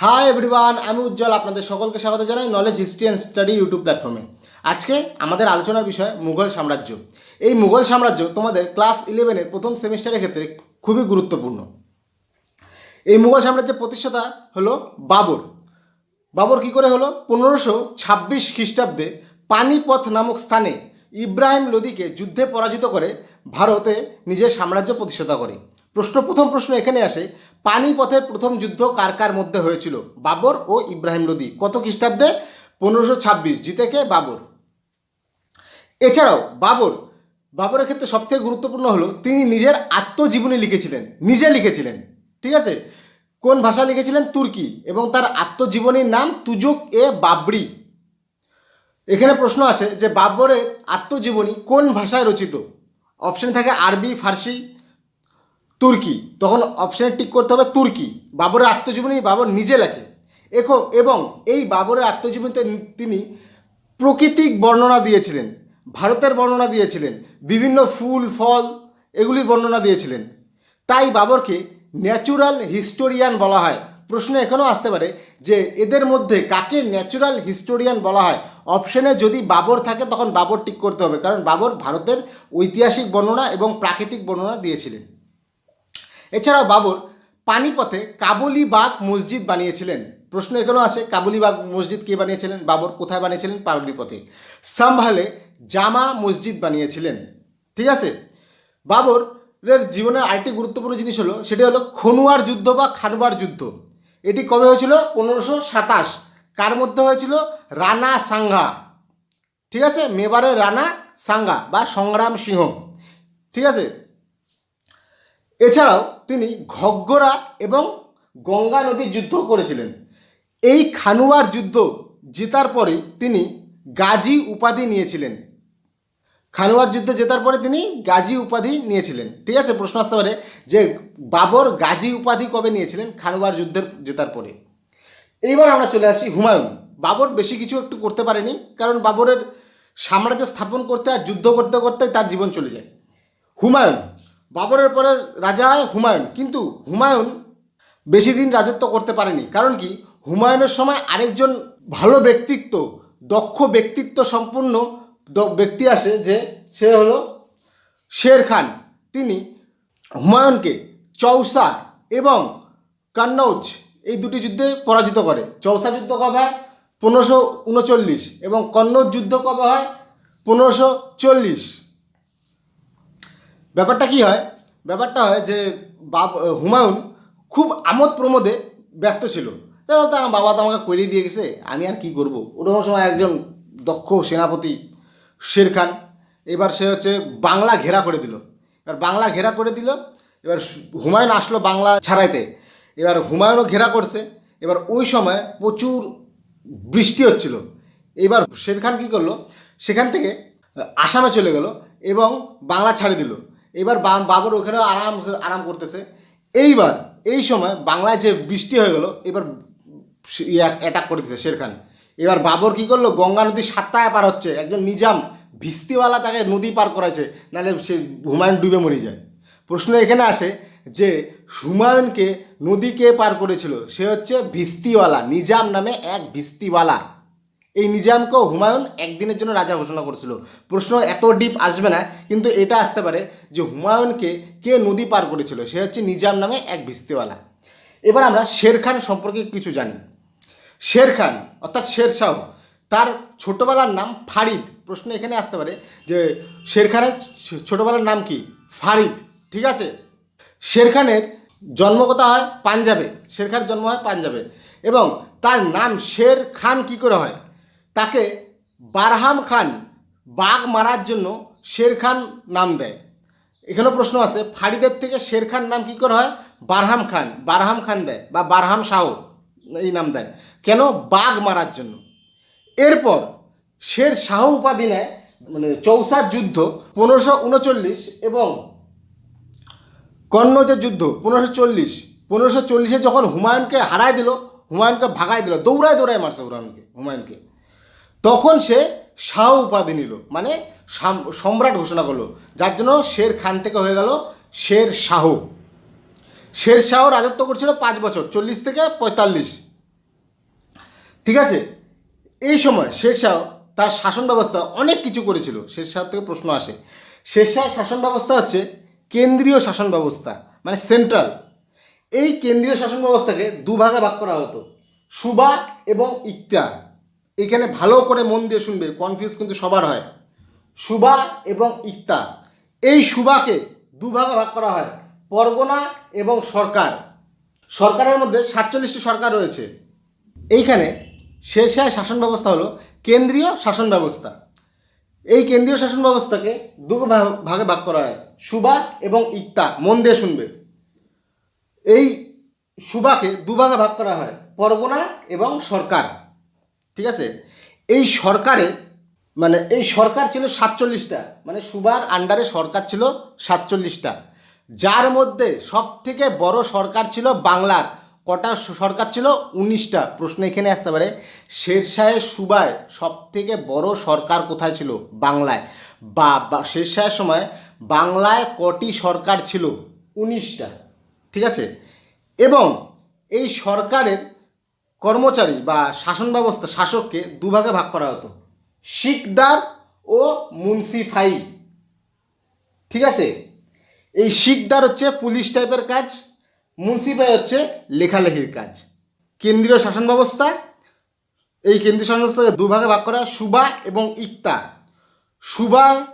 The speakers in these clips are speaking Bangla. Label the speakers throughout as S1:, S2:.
S1: হাই এভরিওয়ান আমি উজ্জ্বল, আপনাদের সকলকে স্বাগত জানাই knowledge history and study YouTube প্ল্যাটফর্মে আজকে আমাদের আলোচনার বিষয় মুঘল সাম্রাজ্য। এই মুঘল সাম্রাজ্য তোমাদের ক্লাস ইলেভেনের প্রথম সেমিস্টারের ক্ষেত্রে খুবই গুরুত্বপূর্ণ। এই মুঘল সাম্রাজ্যের প্রতিষ্ঠাতা হলো বাবর। বাবর কি করে হলো? পনেরোশো ছাব্বিশ খ্রিস্টাব্দে পানিপথ নামক স্থানে ইব্রাহিম লোদিকে যুদ্ধে পরাজিত করে ভারতে নিজের সাম্রাজ্য প্রতিষ্ঠাতা করে। প্রশ্ন, প্রথম প্রশ্ন এখানে আসে, পানিপথের প্রথম যুদ্ধ কার কার মধ্যে হয়েছিল? বাবর ও ইব্রাহিম লোদি। কত খ্রিস্টাব্দে? পনেরোশো ছাব্বিশ। জিতে কে? বাবর। এছাড়াও, বাবর, বাবরের ক্ষেত্রে সবথেকে গুরুত্বপূর্ণ হলো, তিনি নিজের আত্মজীবনী লিখেছিলেন। নিজে লিখেছিলেন। ঠিক আছে? কোন ভাষা লিখেছিলেন? তুর্কি। এবং তার আত্মজীবনীর নাম তুজুক এ বাবরি। এখানে প্রশ্ন আসে যে, বাবরের আত্মজীবনী কোন ভাষায় রচিত? অপশন থাকে আরবি, ফার্সি। তুর্কি। তখন অপশানে টিক করতে হবে তুর্কি। বাবরের আত্মজীবনী বাবর নিজে লেখে। এখো- এবং এই বাবরের আত্মজীবনীতে তিনি প্রকৃতিক বর্ণনা দিয়েছিলেন। ভারতের বর্ণনা দিয়েছিলেন। বিভিন্ন ফুল, ফল এগুলির বর্ণনা দিয়েছিলেন। তাই বাবরকে ন্যাচুরাল হিস্টোরিয়ান বলা হয়। প্রশ্ন এখানেও আসতে পারে যে এদের মধ্যে কাকে ন্যাচুরাল হিস্টোরিয়ান বলা হয়? অপশনে যদি বাবর থাকে তখন বাবর টিক করতে হবে। কারণ বাবর ভারতের ঐতিহাসিক বর্ণনা এবং প্রাকৃতিক বর্ণনা দিয়েছিলেন। এছাড়াও বাবর পানিপথে কাবুলিবাগ মসজিদ বানিয়েছিলেন। প্রশ্ন এখানেও আছে কাবুলিবাগ মসজিদ কে বানিয়েছিলেন? বাবর কোথায় বানিয়েছিলেন? পানিপথে সাম্ভালে জামা মসজিদ বানিয়েছিলেন। ঠিক আছে? বাবরের জীবনের আরেকটি গুরুত্বপূর্ণ জিনিস হলো, সেটি হলো খনুয়ার যুদ্ধ বা খানবার যুদ্ধ। এটি কবে হয়েছিল? পনেরোশো সাতাশ। কার মধ্যে হয়েছিল? রানা সাংঘা ঠিক আছে? মেবারের রানা সাঙ্গা বা সংগ্রাম সিংহ। ঠিক আছে? এছাড়াও তিনি ঘগ্গরা এবং গঙ্গা নদীর যুদ্ধ করেছিলেন। এই খানুয়ার যুদ্ধ জেতার পরে তিনি গাজী উপাধি নিয়েছিলেন। খানুয়ার যুদ্ধে জেতার পরে তিনি গাজী উপাধি নিয়েছিলেন। ঠিক আছে? প্রশ্ন আসতে পারে যে বাবর গাজী উপাধি কবে নিয়েছিলেন খানুয়ার যুদ্ধের জেতার পরে? এইবার আমরা চলে আসি হুমায়ুন। বাবর বেশি কিছু একটু করতে পারেনি, কারণ বাবরের সাম্রাজ্য স্থাপন করতে আর যুদ্ধ করতে করতে তার জীবন চলে যায়। হুমায়ুন বাবরের পরে রাজা হয় হুমায়ুন। কিন্তু হুমায়ুন বেশি দিন রাজত্ব করতে পারেনি। কারণ কি? হুমায়ুনের সময় আরেকজন ভালো ব্যক্তিত্ব, দক্ষ ব্যক্তিত্ব সম্পূর্ণ ব্যক্তি আসে যে সে হলো শের খান। তিনি হুমায়ুনকে চৌসা এবং কান্নৌজ এই দুটি যুদ্ধে পরাজিত করে। চৌসা যুদ্ধ কবে হয়? পনেরোশো উনচল্লিশ এবং কন্নৌজ যুদ্ধ কবে হয়? পনেরোশো চল্লিশ। ব্যাপারটা কি হয়? ব্যাপারটা হয় যে বাব হুমায়ুন খুব আমোদ প্রমোদে ব্যস্ত ছিল। তাই আমার বাবা তো আমাকে করিয়ে দিয়ে গেছে, আমি আর কি করব? ওরকম সময় একজন দক্ষ সেনাপতি শের খান, এবার সে হচ্ছে বাংলা ঘেরা করে দিল। এবার বাংলা ঘেরা করে দিল, এবার হুমায়ুন আসলো বাংলা ছাড়াইতে। এবার হুমায়ুনও ঘেরা করছে, এবার ওই সময় প্রচুর বৃষ্টি হচ্ছিল। এবার শের খান কী করল? সেখান থেকে আসামে চলে গেল এবং বাংলা ছাড়ে দিল। এবার বাবর ওখানে আরাম আরাম করতেছে। এইবার, এই সময় বাংলায় যে বৃষ্টি হয়ে গেল, এবার অ্যাটাক করে দিচ্ছে শেরখান। এবার বাবর কি করল? গঙ্গা নদী সাতটায় পার হচ্ছে। একজন নিজাম ভিস্তিওয়ালা তাকে নদী পার করাইছে, নাহলে সে হুমায়ুন ডুবে মরে যায়। প্রশ্ন এখানে আসে যে, হুমায়ুনকে নদী কে পার করেছিল? সে হচ্ছে ভিস্তিওয়ালা, নিজাম নামে এক ভিস্তিওয়ালা। এই নিজামকেও হুমায়ুন একদিনের জন্য রাজা ঘোষণা করেছিল। প্রশ্ন এত ডিপ আসবে না, কিন্তু এটা আসতে পারে যে হুমায়ুনকে কে নদী পার করেছিল, সে হচ্ছে নিজাম নামে এক ভিস্তিওয়ালা। এবার আমরা শের খান সম্পর্কে কিছু জানি। শের খান, অর্থাৎ শের শাহ, তার ছোটবেলার নাম ফারিদ। প্রশ্ন এখানে আসতে পারে যে শের খানের ছোটবেলার নাম কি? ফারিদ, ঠিক আছে? শের খানের জন্ম কোথা হয়? পাঞ্জাবে। শের খানের জন্ম হয় পাঞ্জাবে। এবং তার নাম শের খান কি করে হয়? তাকে বারহাম খান বাঘ মারার জন্য শের খান নাম দেয়। এখানেও প্রশ্ন আছে, ফারিদের থেকে শের খান নাম কি করে হয়? বারহাম খান বারহাম খান দেয় বা বারহাম শাহ এই নাম দেয়। কেন? বাঘ মারার জন্য। এরপর শের শাহ উপাধি নেয় মানে চৌসার যুদ্ধ পনেরোশো উনচল্লিশ এবং কন্নৌজের যুদ্ধ পনেরোশো চল্লিশ। পনেরোশো চল্লিশে যখন হুমায়ুনকে হারায় দিল, হুমায়ুনকে ভাগায় দিল, দৌড়ায় দৌড়ায় মারছে হুমায়ুনকে হুমায়ুনকে। তখন সে শাহ উপাধি নিল মানে সম্রাট ঘোষণা করল। যার জন্য শের খান থেকে হয়ে গেল শের শাহ। শের শাহ রাজত্ব করছিল পাঁচ বছর, চল্লিশ থেকে পঁয়তাল্লিশ। ঠিক আছে? এই সময় শের শাহ তার শাসন ব্যবস্থা অনেক কিছু করেছিল। শের শাহ থেকে প্রশ্ন আসে। শের শেরশাহ শাসন ব্যবস্থা হচ্ছে কেন্দ্রীয় শাসন ব্যবস্থা মানে সেন্ট্রাল। এই কেন্দ্রীয় শাসন ব্যবস্থাকে দুভাগে ভাগ করা হতো, সুবা এবং ইকতার। এখানে ভালো করে মন দিয়ে শুনবে কনফিউজ কিন্তু সবার হয়। সুবা এবং ইকতা। এই সুবাকে দুভাগে ভাগ করা হয়, পরগনা এবং সরকার। সরকারের মধ্যে সাতচল্লিশটি সরকার রয়েছে। এইখানে শেরশাহের শাসন ব্যবস্থা হলো কেন্দ্রীয় শাসন ব্যবস্থা। এই কেন্দ্রীয় শাসন ব্যবস্থাকে দু ভাগে ভাগ করা হয়, সুবা এবং ইকতা। মন দিয়ে শুনবে। এই সুবাকে দুভাগে ভাগ করা হয়, পরগনা এবং সরকার। ঠিক আছে? এই সরকারে মানে এই সরকার ছিল সাতচল্লিশটা মানে সুবার আন্ডারে সরকার ছিল সাতচল্লিশটা। যার মধ্যে সব থেকে বড় সরকার ছিল বাংলার, কটা সরকার ছিল? উনিশটা। প্রশ্ন এখানে আসতে পারে। শেরশাহের সুবায় সব থেকে বড় সরকার কোথায় ছিল? বাংলায়। বা, শেরশাহের সময় বাংলায় কটি সরকার ছিল? উনিশটা। ঠিক আছে? এবং এই সরকারের কর্মচারী বা শাসন ব্যবস্থা শাসককে দুভাগে ভাগ করা হতো। শিকদার ও মুন্সিফাই। ঠিক আছে? এই শিকদার হচ্ছে পুলিশ টাইপের কাজ, মুন্সিফাই হচ্ছে লেখালেখির কাজ। কেন্দ্রীয় শাসন ব্যবস্থা, এই কেন্দ্রীয় শাসন ব্যবস্থাকে দুভাগে ভাগ করা সুবা এবং ইকতা। সুবায়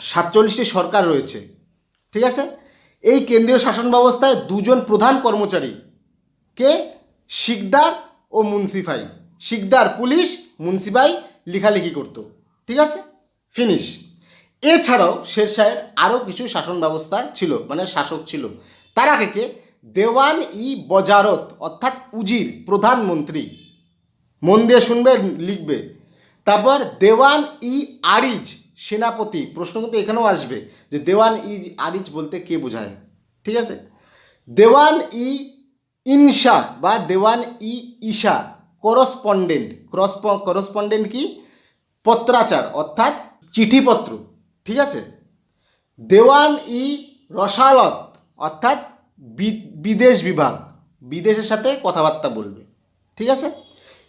S1: সাতচল্লিশটি সরকার রয়েছে। ঠিক আছে? এই কেন্দ্রীয় শাসন ব্যবস্থায় দুজন প্রধান কর্মচারী কে শিকদার ও মুন্সিফাই। শিকদার পুলিশ মুন্সিফাই লেখালেখি করতো। ঠিক আছে? ফিনিশ এছাড়াও শের শেরশাহের আরও কিছু শাসন ব্যবস্থা ছিল মানে শাসক ছিল। তারা থেকে দেওয়ান ই বজারত, অর্থাৎ উজির, প্রধানমন্ত্রী। মন দিয়ে শুনবে, লিখবে। তারপর দেওয়ান ই আরিজ, সেনাপতি। প্রশ্ন কিন্তু এখানেও আসবে যে দেওয়ান ই আরিজ বলতে কে বোঝায়? ঠিক আছে? দেওয়ান ই ইনশা বা দেওয়ান ই ঈশা করসপন্ডেন্ট ক্রস করসপন্ডেন্ট কি? পত্রাচার, অর্থাৎ চিঠিপত্র। ঠিক আছে? দেওয়ান ই রসালত, অর্থাৎ বিদেশ বিভাগ। বিদেশের সাথে কথাবার্তা বলবে। ঠিক আছে?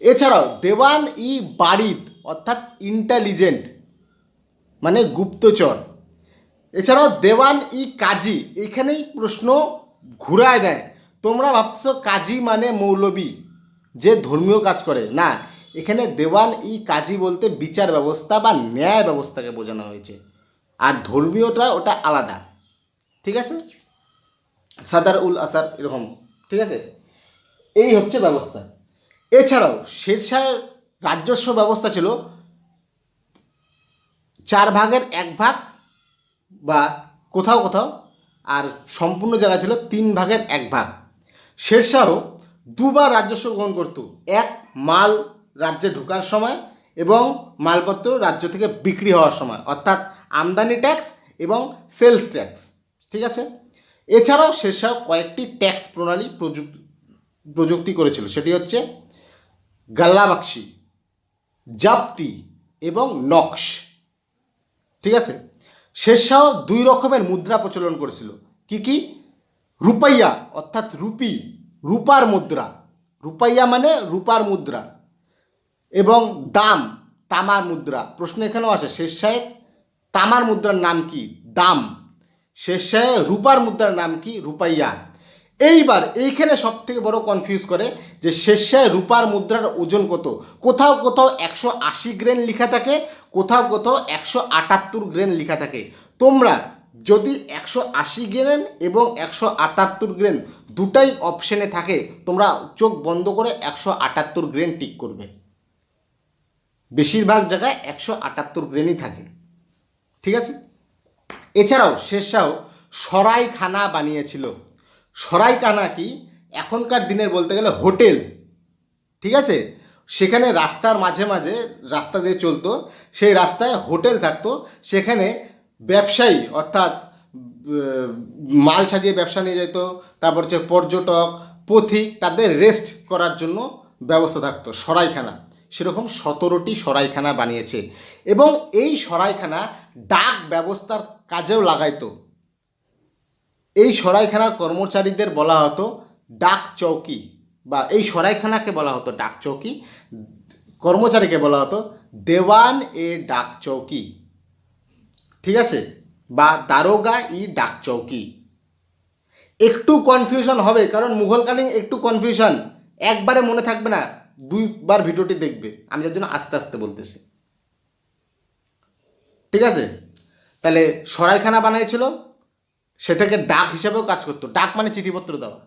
S1: এছাড়াও দেওয়ান ই বারিদ অর্থাৎ ইন্টেলিজেন্ট মানে গুপ্তচর। এছাড়াও দেওয়ান ই কাজী, এখানেই প্রশ্ন ঘুরায় দেয়। তোমরা ভাবছ কাজী মানে মৌলবি, যে ধর্মীয় কাজ করে। না, এখানে দেওয়ান ই কাজী বলতে বিচার ব্যবস্থা বা ন্যায় ব্যবস্থাকে বোঝানো হয়েছে। আর ধর্মীয়টা ওটা আলাদা। ঠিক আছে? সাদার উল আসার এরকম। ঠিক আছে? এই হচ্ছে ব্যবস্থা। এছাড়াও শেরশাহের রাজস্ব ব্যবস্থা ছিল চার ভাগের এক ভাগ বা কোথাও কোথাও, আর সম্পূর্ণ জায়গা ছিল তিন ভাগের এক ভাগ। শেরশাহ দুবার রাজস্ব গ্রহণ করত। এক, মাল রাজ্যে ঢোকার সময় এবং মালপত্র রাজ্য থেকে বিক্রি হওয়ার সময়। অর্থাৎ আমদানি ট্যাক্স এবং সেলস ট্যাক্স। ঠিক আছে? এছাড়াও শেরশাহ কয়েকটি ট্যাক্স প্রণালী প্রযুক্তি প্রযুক্তি করেছিল। সেটি হচ্ছে গাল্লাবাক্সি, জাপ্তি এবং নকশ। ঠিক আছে? শেরশাহ দুই রকমের মুদ্রা প্রচলন করেছিল। কি কি? রুপাইয়া, অর্থাৎ রুপি, রূপার মুদ্রা। রুপাইয়া মানে রূপার মুদ্রা। এবং দাম, তামার মুদ্রা। প্রশ্ন এখানেও আসে শেরশাহের তামার মুদ্রার নাম কি? দাম। শেরশাহে রূপার মুদ্রার নাম কি? রূপাইয়া। এইবার এইখানে সব থেকে বড় কনফিউজ করে যে শেরশাহে রূপার মুদ্রার ওজন কত? কোথাও কোথাও একশো আশি গ্রেন লেখা থাকে, কোথাও কোথাও একশো আটাত্তর গ্রেন লেখা থাকে। তোমরা যদি একশো আশি গ্রেন এবং একশো আটাত্তর গ্রেন দুটাই অপশনে থাকে, তোমরা চোখ বন্ধ করে একশো আটাত্তর গ্রেন টিক করবে। বেশিরভাগ জায়গায় একশো আটাত্তর গ্রেনই থাকে। ঠিক আছে? এছাড়াও শেরশাহ সরাইখানা বানিয়েছিল। সরাইখানা কি? এখনকার দিনের বলতে গেলে হোটেল। ঠিক আছে? সেখানে রাস্তার মাঝে মাঝে রাস্তা দিয়ে চলতো, সেই রাস্তায় হোটেল থাকতো, সেখানে ব্যবসায়ী, অর্থাৎ মাল সাজিয়ে ব্যবসা নিয়ে যেত, তারপর হচ্ছে পর্যটক, পথিক, তাদের রেস্ট করার জন্য ব্যবস্থা থাকতো, সরাইখানা। সেরকম সতেরোটি সরাইখানা বানিয়েছে। এবং এই সরাইখানা ডাক ব্যবস্থার কাজেও লাগাইতো। এই সরাইখানার কর্মচারীদের বলা হতো ডাক চৌকি, বা এই সরাইখানাকে বলা হতো ডাক চৌকি, কর্মচারীকে বলা হতো দেওয়ান এ ডাক চৌকি। ঠিক আছে? বা দারোগা ই ডাক চৌকি। একটু কনফিউশন হবে, কারণ মুঘলকালীন একটু কনফিউশন একবারে মনে থাকবে না, দুইবার ভিডিওটি দেখবে। আমি যার জন্য আস্তে আস্তে বলতেছি। ঠিক আছে? তাহলে সরাইখানা বানিয়েছিল সেটাকে ডাক হিসাবেও কাজ করতো। ডাক মানে চিঠিপত্র দেওয়া।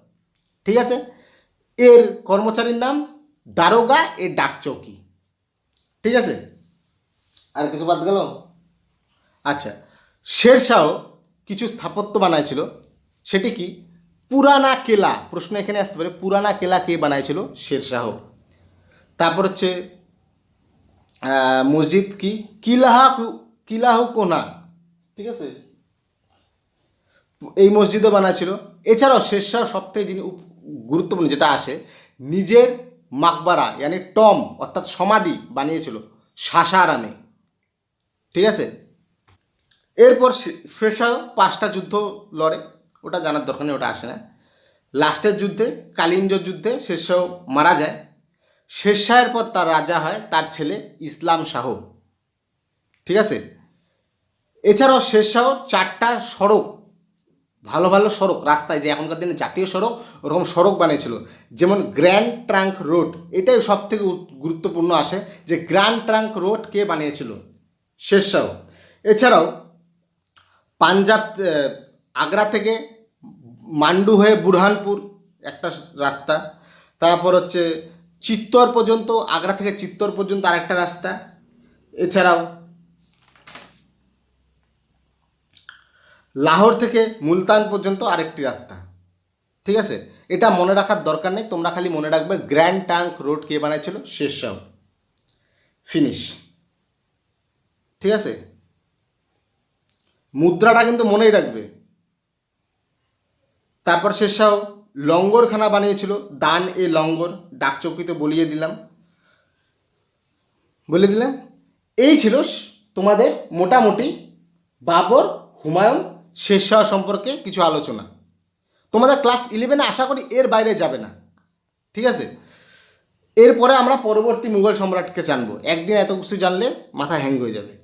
S1: ঠিক আছে? এর কর্মচারীর নাম দারোগা এ ডাক চৌকি। ঠিক আছে? আর কিছু বাদ গেল? আচ্ছা শেরশাহ কিছু স্থাপত্য বানাইছিল। সেটি কি? পুরানা কেলা, প্রশ্ন এখানে আসতে পারে, পুরানা কেলা কে বানাইছিল? শেরশাহ। তারপর হচ্ছে মসজিদ কি? কিলাহা কিলাহু কোনা ঠিক আছে? এই মসজিদও বানাচ্ছিল এছাড়াও শেরশাহ সবথেকে যিনি গুরুত্বপূর্ণ যেটা আসে, নিজের মাকবারা, ইয়ানি টম, অর্থাৎ সমাধি বানিয়েছিল সাসারামে ঠিক আছে? এরপর শেরশাহ পাঁচটা যুদ্ধ লড়ে, ওটা জানার দরকার নেই, ওটা আসে না। লাস্টের যুদ্ধে কালিঞ্জ যুদ্ধে শেরশাহ মারা যায়। শেরশাহের পর তার রাজা হয় তার ছেলে ইসলাম শাহ। ঠিক আছে? এছাড়াও শেরশাহ চারটা সড়ক, ভালো ভালো সড়ক, রাস্তায় যে এখনকার দিনে জাতীয় সড়ক, ওরকম সড়ক বানিয়েছিল। যেমন গ্র্যান্ড ট্রাঙ্ক রোড, এটাই সব থেকে গুরুত্বপূর্ণ আসে যে গ্র্যান্ড ট্রাঙ্ক রোড কে বানিয়েছিল? শেরশাহ এছাড়াও পাঞ্জাব আগ্রা থেকে মান্ডু হয়ে বুরহানপুর একটা রাস্তা। তারপর হচ্ছে চিত্তর পর্যন্ত, আগ্রা থেকে চিত্তর পর্যন্ত আরেকটা রাস্তা। এছাড়াও লাহোর থেকে মুলতান পর্যন্ত আরেকটি রাস্তা। ঠিক আছে? এটা মনে রাখার দরকার নেই, তোমরা খালি মনে রাখবে গ্র্যান্ড ট্যাঙ্ক রোড কে বানাইছিল, শেরশাহ। ফিনিশ। ঠিক আছে? মুদ্রাটা কিন্তু মনেই রাখবে। তারপর শেরশাহ লঙ্গরখানা বানিয়েছিল। দান এ লঙ্গর, ডাকচৌকিতে বলিয়ে দিলাম। বলে দিলাম, এই ছিল তোমাদের মোটামুটি বাবর, হুমায়ুন শেরশাহ সম্পর্কে কিছু আলোচনা। তোমাদের ক্লাস ইলেভেনে আশা করি এর বাইরে যাবে না। ঠিক আছে? এরপরে আমরা পরবর্তী মুঘল সম্রাটকে জানব। একদিন এত কিছু জানলে মাথা হ্যাং হয়ে যাবে।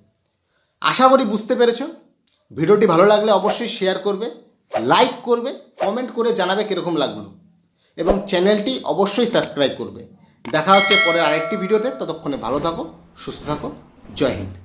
S1: আশা করি বুঝতে পেরেছ। ভিডিওটি ভালো লাগলে অবশ্যই শেয়ার করবে লাইক করবে কমেন্ট করে জানাবে কীরকম লাগল। এবং চ্যানেলটি অবশ্যই সাবস্ক্রাইব করবে। দেখা হচ্ছে পরের আরেকটি ভিডিওতে, ততক্ষণে ভালো থাকো, সুস্থ থাকো, জয় হিন্দ।